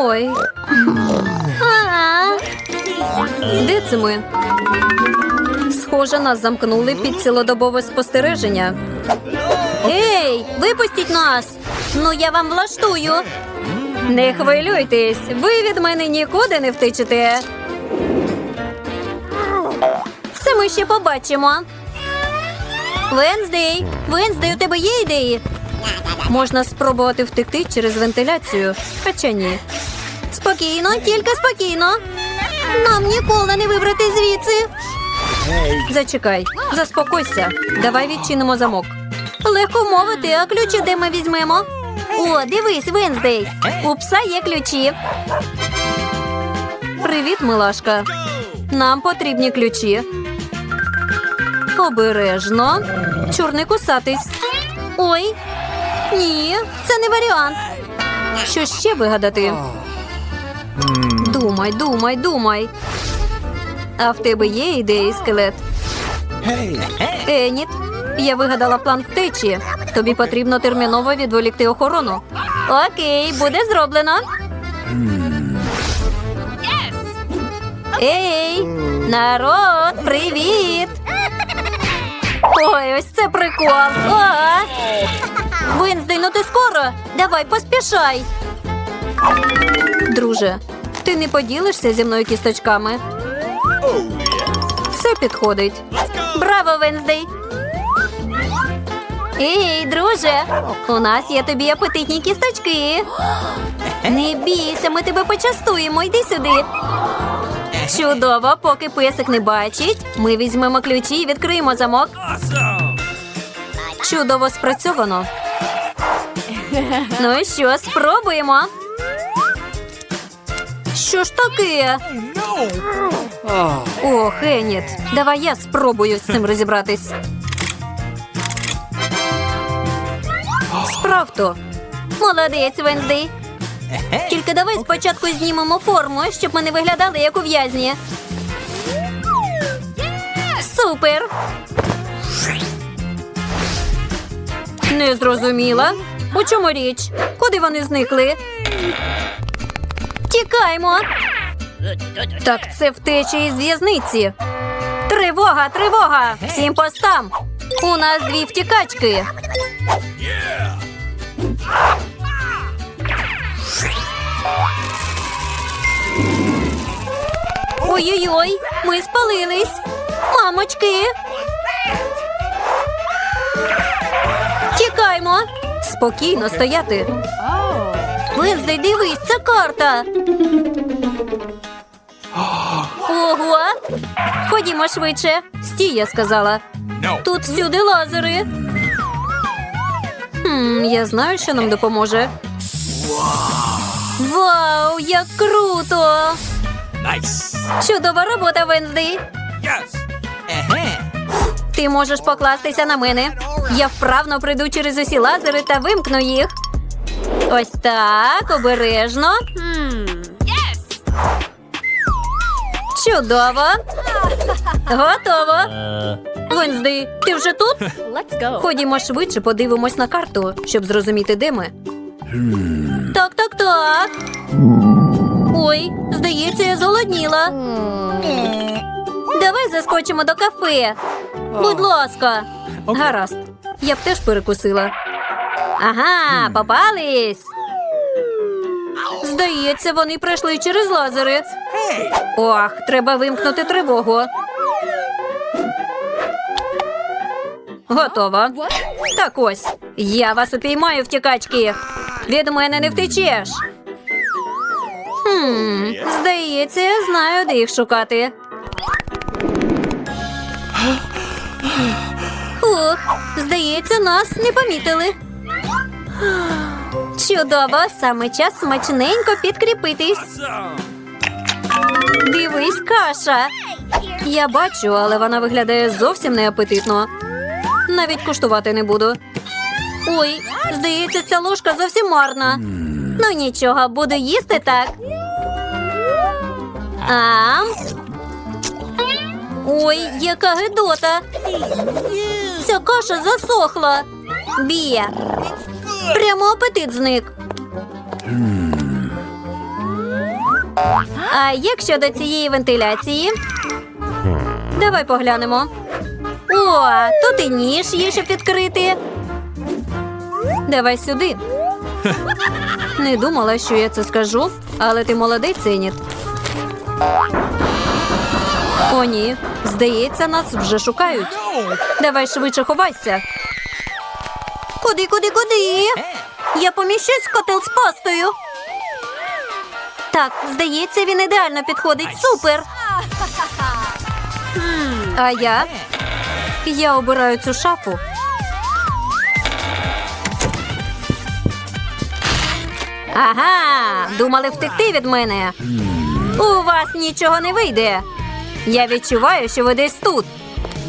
Ой. А. Де це ми? Схоже, нас замкнули під цілодобове спостереження. Ей, випустіть нас! Ну я вам влаштую. Не хвилюйтесь, ви від мене нікуди не втечете. Це ми ще побачимо. Венздей, Венздей, у тебе є ідеї? Можна спробувати втекти через вентиляцію. Хоча ні. Спокійно, тільки спокійно. Нам ніколи не вибрати звідси. Зачекай, заспокойся. Давай відчинимо замок. Легко мовити, а ключі де ми візьмемо? О, дивись, Венздей. У пса є ключі. Привіт, милашка. Нам потрібні ключі. Обережно. Чорний кусатись. Ой. Ні, це не варіант. Що ще вигадати? Думай, думай, думай. А в тебе є ідеї, скелет? Еніт, я вигадала план втечі. Тобі потрібно терміново відволікти охорону. Окей, буде зроблено. Ей, народ, привіт! Ой, ось це прикол. А! Винздей, ну ти скоро. Давай, поспішай. Друже, ти не поділишся зі мною кісточками? Все підходить. Браво, Венздей! Ей, друже, у нас є тобі апетитні кісточки. Не бійся, ми тебе почастуємо. Йди сюди. Чудово, поки песик не бачить. Ми візьмемо ключі і відкриємо замок. Чудово спрацьовано. Ну що, спробуємо. Що ж таке? О, Хеніт, давай я спробую з цим розібратись. Справто. Молодець, Венздей. Тільки давай спочатку знімемо форму, щоб ми не виглядали як у в'язні. Супер. Не зрозуміла. У чому річ? Куди вони зникли? Тікаймо. Так це втеча із в'язниці. Тривога, тривога! Всім постам! У нас дві втікачки. Ой-ой-ой, ми спалились. Мамочки. Тікаймо. Спокійно стояти. Венздей, дивись, це карта. Ого. Ходімо швидше. Стій, я сказала. Тут всюди лазери. Хм, я знаю, що нам допоможе. Вау, як круто! Nice. Чудова робота. Uh-huh. Ти можеш покластися на мене. Я вправно прийду через усі лазери та вимкну їх. Ось так, обережно. Чудово. Готово. Венздей, ти вже тут? Let's go. Ходімо швидше, подивимось на карту, щоб зрозуміти, де ми. Так, так, так. Ой, здається, я зголодніла. Давай заскочимо до кафе. Будь ласка. Гаразд. Я б теж перекусила. Ага, попались. Здається, вони пройшли через лазери. Ох, треба вимкнути тривогу. Готово. Так ось. Я вас упіймаю, втікачки. Від мене не втечеш. Хм, здається, я знаю, де їх шукати. Ух, здається, нас не помітили. Чудово, саме час смачненько підкріпитись. Дивись, каша. Я бачу, але вона виглядає зовсім неапетитно. Навіть куштувати не буду. Ой, здається, ця ложка зовсім марна. Ну нічого, буду їсти так. Ам. Ой, яка гидота. Ця каша засохла. Бія. Прямо апетит зник. А як щодо цієї вентиляції? Давай поглянемо. О, тут і ніж є, щоб відкрити. Давай сюди. Не думала, що я це скажу, але ти молодець, Еніт. О, ні. Здається, нас вже шукають. Давай швидше ховайся. Куди, куди, куди? Я поміщусь в котел з пастою. Так, здається, він ідеально підходить. Супер. А я? Я обираю цю шафу. Ага, думали втекти від мене. У вас нічого не вийде. Я відчуваю, що ви десь тут.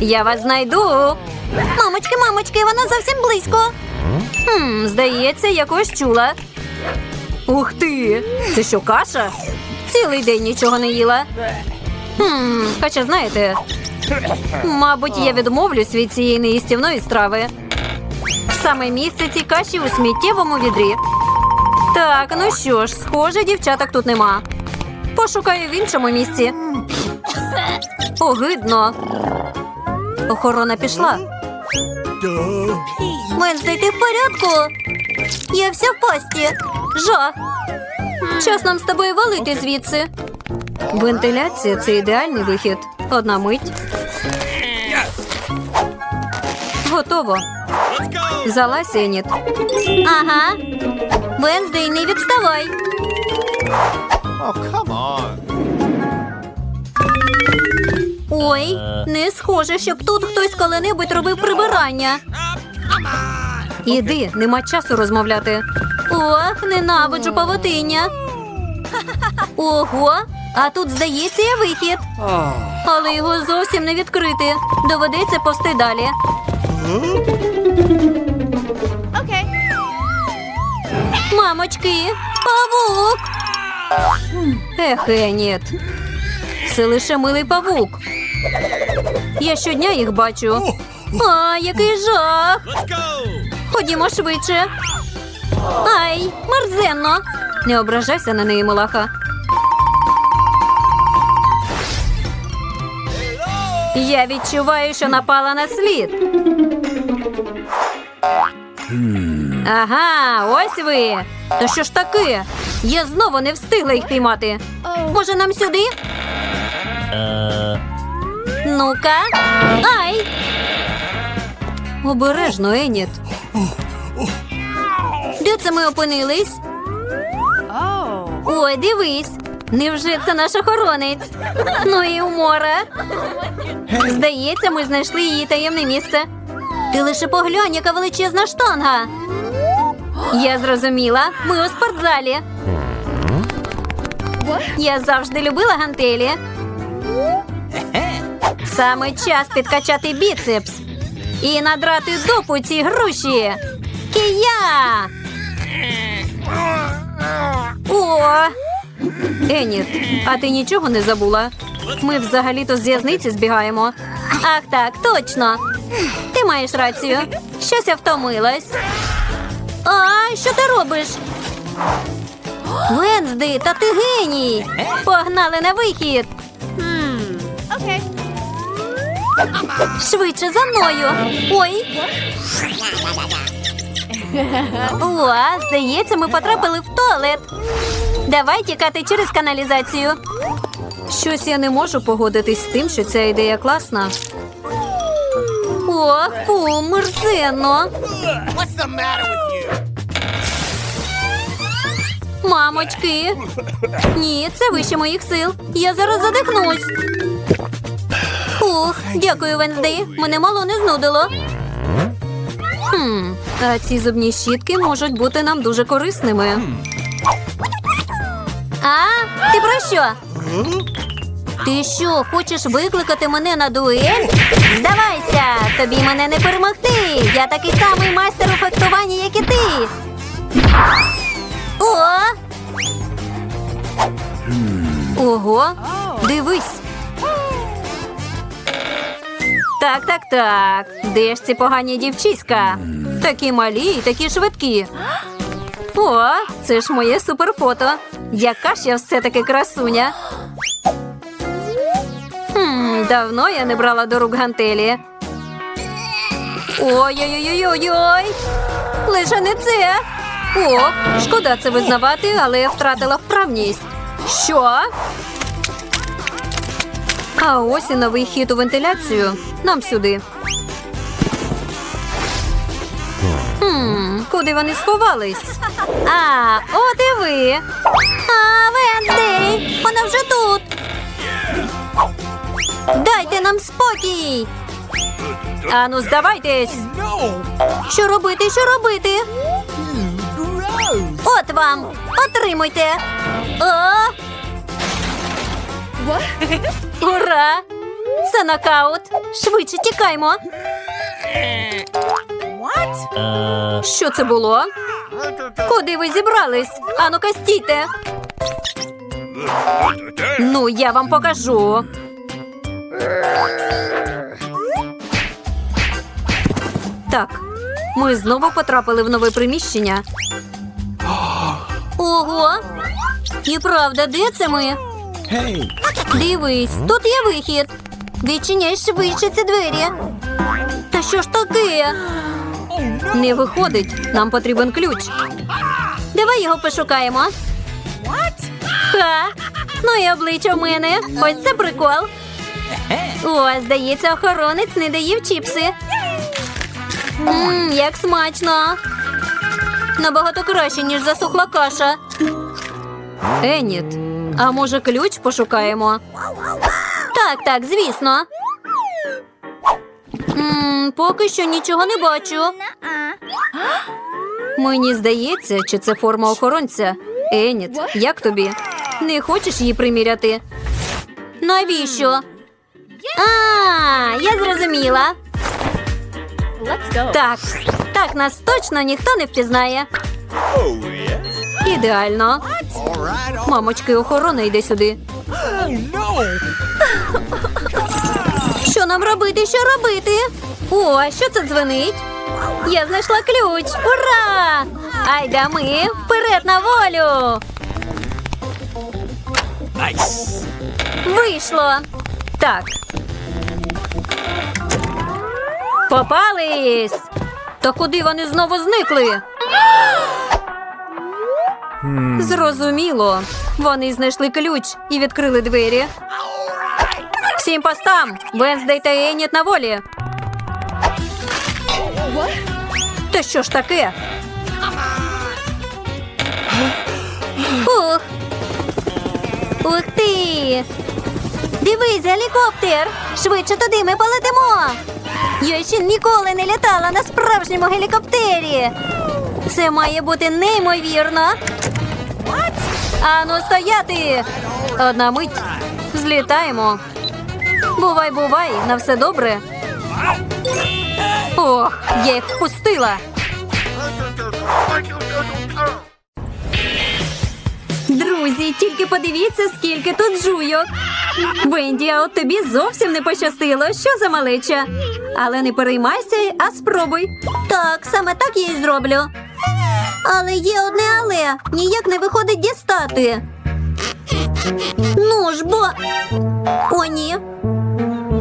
Я вас знайду. Мамочки, мамочки, вона зовсім близько. Хм, здається, я когось чула. Ух ти! Це що, каша? Цілий день нічого не їла. Хм, хоча знаєте, мабуть, я відмовлюсь від цієї неїстівної страви. Саме місце цій каші у сміттєвому відрі. Так, ну що ж, схоже, дівчаток тут нема. Пошукаю в іншому місці. Огидно. Охорона пішла. Венздей, ти в порядку? Я вся в пасті. Жах. Час нам з тобою валити звідси. Вентиляція це ідеальний вихід. Одна мить. Готово. Залазь, Еніт. Ага. Венздей, не відставай. Oh, come on. Ой, не схоже, щоб тут хтось коли-небудь робив прибирання. Іди, нема часу розмовляти. Ох, ненавиджу павутиння. Ого, а тут, здається, є вихід. Але його зовсім не відкрити. Доведеться повсти далі. Мамочки, павук. Ех, Еніт. Це лише милий павук. Я щодня їх бачу. А, який жах! Ходімо швидше. Ай, мерзенно. Не ображайся на неї, Милаха. Я відчуваю, що напала на слід. Ага, ось ви. То що ж таке? Я знову не встигла їх піймати. Може, нам сюди? Ну-ка. Ай! Обережно, Еніт. Де це ми опинились? Ой, дивись. Невже це наш охоронець? Ну і умора. Здається, ми знайшли її таємне місце. Ти лише поглянь, яка величезна штанга. Я зрозуміла, ми у спортзалі. Я завжди любила гантелі. Саме час підкачати біцепс і надрати дупу цій груші. Кия! О! Еніт, а ти нічого не забула? Ми взагалі-то з в'язниці збігаємо. Ах так, точно. Ти маєш рацію. Щось я втомилась. А, що ти робиш? Вензди, та ти геній! Погнали на вихід! Швидше за мною. Ой. О, здається, ми потрапили в туалет. Давай тікати через каналізацію. Щось я не можу погодитись з тим, що ця ідея класна. О, фу, мерзенно. Мамочки. Ні, це вище моїх сил. Я зараз задихнусь. Ух, дякую, Венздей. Мене мало не знудило. Хм, а ці зубні щітки можуть бути нам дуже корисними. А, ти про що? Ти що, хочеш викликати мене на дуель? Здавайся, тобі мене не перемогти. Я такий самий майстер у фехтуванні, як і ти. О! Ого, дивись. Так, так, так. Де ж ці погані дівчиська? Такі малі і такі швидкі. О, це ж моє суперфото. Яка ж я все-таки красуня. Хм, давно я не брала до рук гантелі. Ой-ой-ой-ой-ой. Лише не це. О, шкода це визнавати, але я втратила вправність. Що? А ось і новий хід у вентиляцію. Нам сюди. Хм, куди вони сховались? А, от і ви. А, Венздей, вона вже тут. Дайте нам спокій. Ану, здавайтесь. Що робити, що робити? От вам. Отримуйте. О! Ура! Це нокаут. Швидше тікаймо. Що це було? Куди ви зібрались? Ану-ка стійте. Ну, я вам покажу. Так, ми знову потрапили в нове приміщення. Ого! І правда, де це ми? Hey! Дивись, тут є вихід. Відчиняй швидше ці двері. Та що ж таке? Не виходить. Нам потрібен ключ. Давай його пошукаємо. Ха! Ну і обличчя в мене. Ось це прикол. О, здається, охоронець не доїв чіпси. Мм, як смачно. Набагато краще, ніж засухла каша. Еніт, а може ключ пошукаємо? Так, так, звісно. М, поки що нічого не бачу. Мені здається, чи це форма охоронця. Еніт, як тобі? Не хочеш її приміряти? Навіщо? А, я зрозуміла. Так, так нас точно ніхто не впізнає. Oh, Ідеально. Мамочки, охорона йде сюди. Що нам робити? Що робити? О, що це дзвенить? Я знайшла ключ. Ура! Айда ми вперед на волю! Вийшло. Так. Попались. Та куди вони знову зникли? Зрозуміло. Вони знайшли ключ і відкрили двері. Всім постам! Венздей та Еніт на волі. Та що ж таке? Ух. Ух ти! Дивись, гелікоптер! Швидше туди ми полетимо! Я ще ніколи не літала на справжньому гелікоптері. Це має бути неймовірно. Ану, стояти! Одна мить. Злітаємо. Бувай, бувай, на все добре. Ох, я їх впустила. Друзі, тільки подивіться, скільки тут жуйок. Венді, а от тобі зовсім не пощастило. Що за малеча? Але не переймайся, а спробуй. Так, саме так я і зроблю. Але є одне але ніяк не виходить дістати. Ну ж бо. О, ні.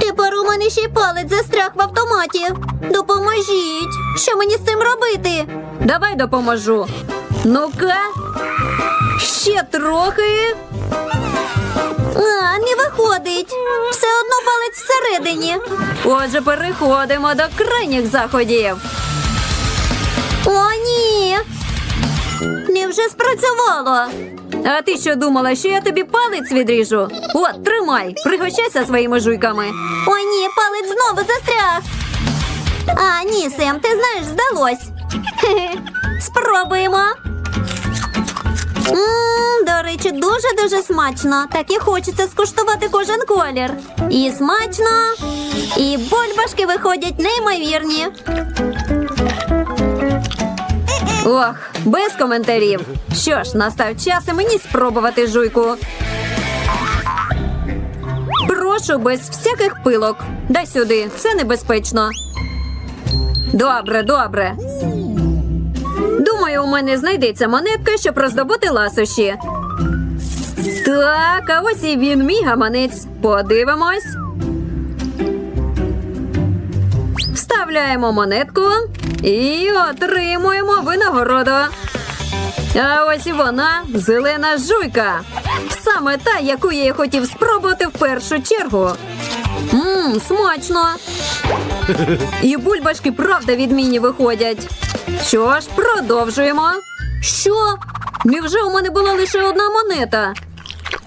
Тепер у мене ще й палець застряг в автоматі. Допоможіть. Що мені з цим робити? Давай допоможу. Ну-ка. Ще трохи. А, не виходить. Все одно палець всередині. Отже, переходимо до крайніх заходів. О, ні. Невже спрацювало? А ти що думала, що я тобі палець відріжу? От, тримай, пригощайся своїми жуйками. О, ні, палець знову застряг. А, ні, Сем, ти знаєш, здалось. Спробуємо. Мм, до речі, дуже-дуже смачно. Так і хочеться скуштувати кожен колір. І смачно, і бульбашки виходять неймовірні. Ох, без коментарів. Що ж, настав час і мені спробувати жуйку. Прошу без всяких пилок. Дай сюди, це небезпечно. Добре, добре. Думаю, у мене знайдеться монетка, щоб роздобути ласощі. Так, а ось і він, мій гаманець. Подивимось. Вставляємо монетку і отримуємо винагороду. А ось і вона зелена жуйка. Саме та, яку я хотів спробувати в першу чергу. Мм, смачно. І бульбашки правда відмінні виходять. Що ж, продовжуємо. Що? Невже у мене була лише одна монета?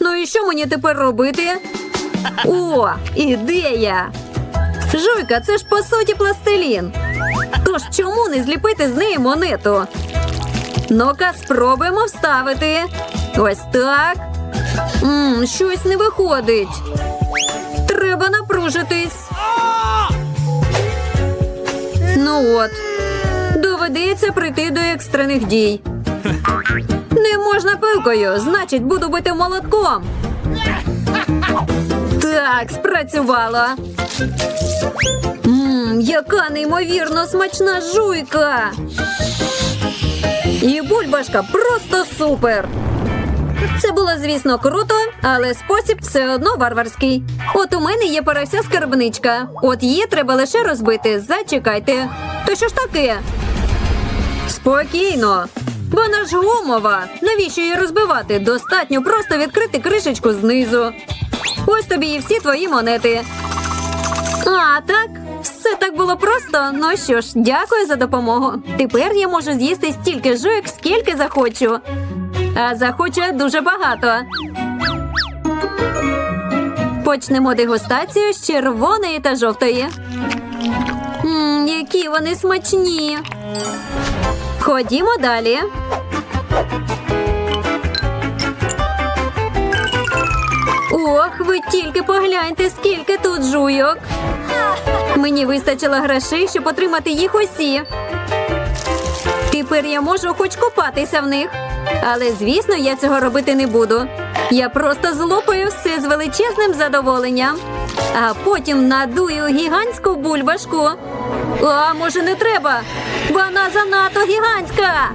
Ну і що мені тепер робити? О, ідея! Жуйка, це ж по суті пластилін. Тож чому не зліпити з неї монету? Ну-ка, спробуємо вставити. Ось так. Мм, щось не виходить. Треба напружитись. Ну от. Доведеться прийти до екстрених дій. Не можна пилкою, значить, буду бити молотком. Так, спрацювало. Мм, яка неймовірно смачна жуйка. І бульбашка просто супер. Це було, звісно, круто, але спосіб все одно варварський. От у мене є пора скарбничка. От її треба лише розбити. Зачекайте. То що ж таке? Спокійно. Вона ж гумова. Навіщо її розбивати? Достатньо просто відкрити кришечку знизу. Ось тобі і всі твої монети. А, так? Все так було просто. Ну що ж, дякую за допомогу. Тепер я можу з'їсти стільки жуйок, скільки захочу. А захочу дуже багато. Почнемо дегустацію з червоної та жовтої. Мм, які вони смачні. Ходімо далі. Ох, ви тільки погляньте, скільки тут жуйок. Мені вистачило грошей, щоб отримати їх усі. Тепер я можу хоч купатися в них. Але, звісно, я цього робити не буду. Я просто злопаю все з величезним задоволенням, а потім надую гігантську бульбашку. А може не треба? Вона занадто гігантська.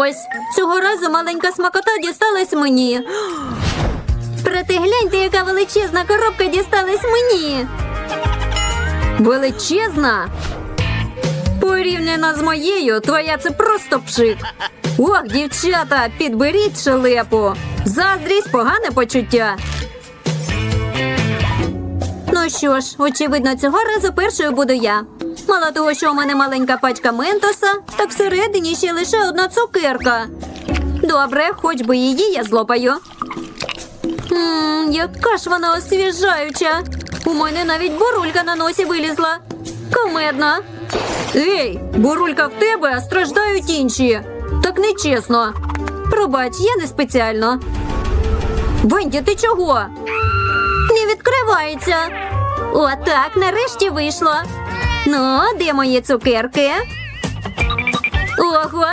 Ось, цього разу маленька смакота дісталась мені. Проте гляньте, яка величезна коробка дісталась мені. Величезна? Порівняно з моєю, твоя це просто пшик. Ох, дівчата, підберіть шелепу. Заздрість погане почуття. Ну що ж, очевидно, цього разу першою буду я. Мало того, що у мене маленька пачка ментоса, так всередині ще лише одна цукерка. Добре, хоч би її я злопаю. Ммм, яка ж вона освіжаюча. У мене навіть бурулька на носі вилізла. Комедно. Ей, бурулька в тебе, а страждають інші. Так нечесно. Пробач, я не спеціально. Венді, ти чого? Не відкривається. Отак, нарешті вийшло. Ну, де мої цукерки? Ого.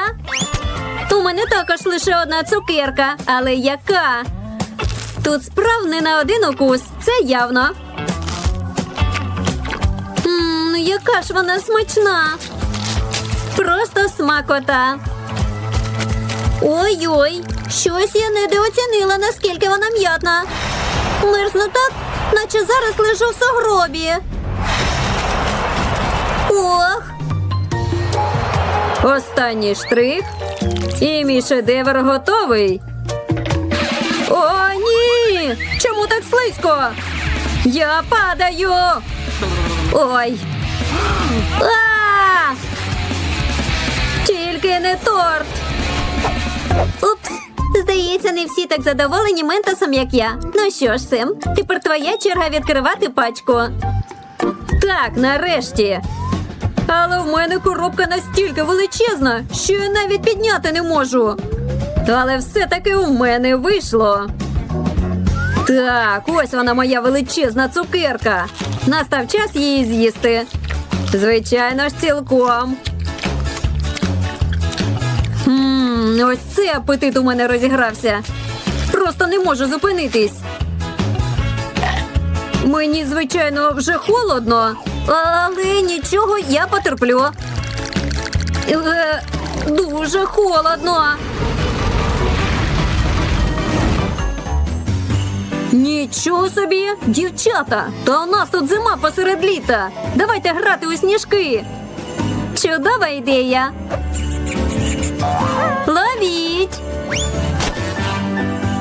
У мене також лише одна цукерка, але яка? Тут справ не на один укус, це явно. Мм, ну яка ж вона смачна. Просто смакота. Ой-ой, щось я недооцінила, наскільки вона м'ятна. Мерзну так, наче зараз лежу в сугробі. Ох. Останній штрих. І мій шедевр готовий. О, ні! Чому так слизько? Я падаю. Ой. А! Тільки не торт. Упс. Здається, не всі так задоволені ментосом, як я. Ну що ж, Сем, тепер твоя черга відкривати пачку. Так, нарешті. Але в мене коробка настільки величезна, що я навіть підняти не можу. Але все-таки у мене вийшло. Так, ось вона моя величезна цукерка. Настав час її з'їсти. Звичайно ж, цілком. Ммм, ось це апетит у мене розігрався. Просто не можу зупинитись. Мені, звичайно, вже холодно, але нічого, я потерплю. Е, дуже холодно. Нічого собі, дівчата! Та у нас тут зима посеред літа. Давайте грати у сніжки. Чудова ідея. Ловіть.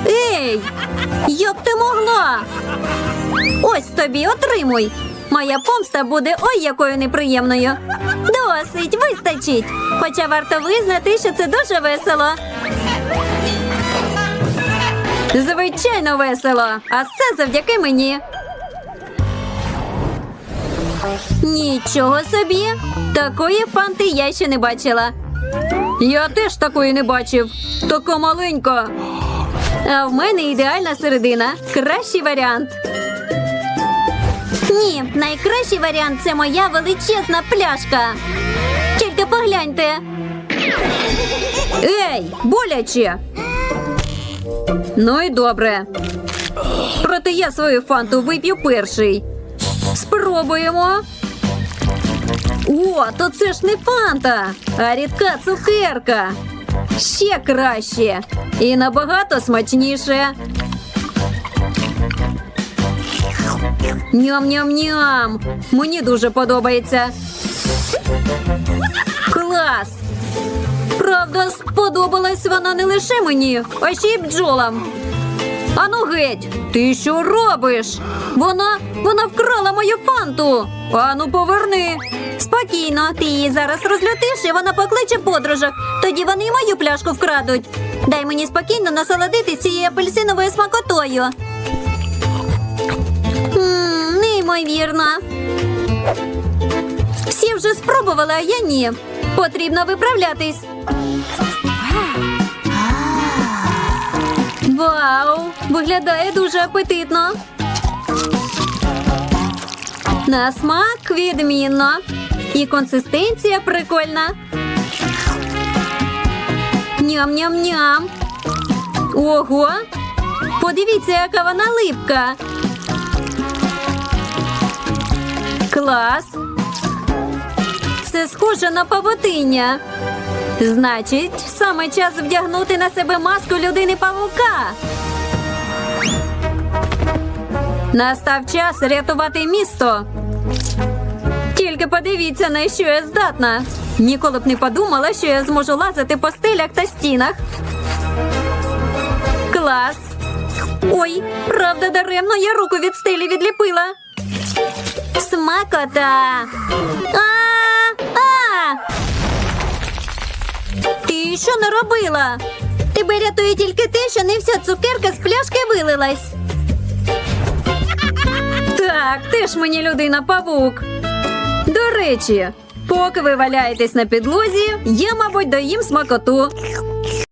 Ей, як ти могла? Ось тобі отримуй. Моя помста буде ой якою неприємною. Досить, вистачить. Хоча варто визнати, що це дуже весело. Звичайно весело, а все завдяки мені. Нічого собі. Такої фанти я ще не бачила. Я теж такої не бачив. Така маленька. А в мене ідеальна середина. Кращий варіант. Ні, найкращий варіант це моя величезна пляшка. Тільки погляньте. Ей, боляче. Ну і добре. Проте я свою фанту вип'ю перший. Спробуємо. О, то це ж не фанта, а рідка цукерка. Ще краще і набагато смачніше. Ням-ням-ням. Мені дуже подобається. Клас! Правда, сподобалась вона не лише мені, а ще й бджолам. Ану геть, ти що робиш? Вона вона вкрала мою фанту. Ану, поверни. Спокійно, ти її зараз розлютиш, і вона покличе подружок. Тоді вони й мою пляшку вкрадуть. Дай мені спокійно насолодитись цією апельсиновою смакотою. Неймовірно. Всі вже спробували, а я ні. Потрібно виправлятись. Вау! Виглядає дуже апетитно. На смак відмінно. І консистенція прикольна. Ням-ням-ням. Ого! Подивіться, яка вона липка. Клас. Це схоже на павутиння. Значить, саме час вдягнути на себе маску людини павука. Настав час рятувати місто. Тільки подивіться, на що я здатна. Ніколи б не подумала, що я зможу лазити по стелях та стінах. Клас. Ой, правда, даремно я руку від стелі відліпила. Смакота. А! А! Ти що не робила? Тебе рятує тільки те, що не вся цукерка з пляшки вилилась. Так, ти ж мені людина павук. До речі, поки ви валяєтесь на підлозі, я, мабуть, доїм смакоту.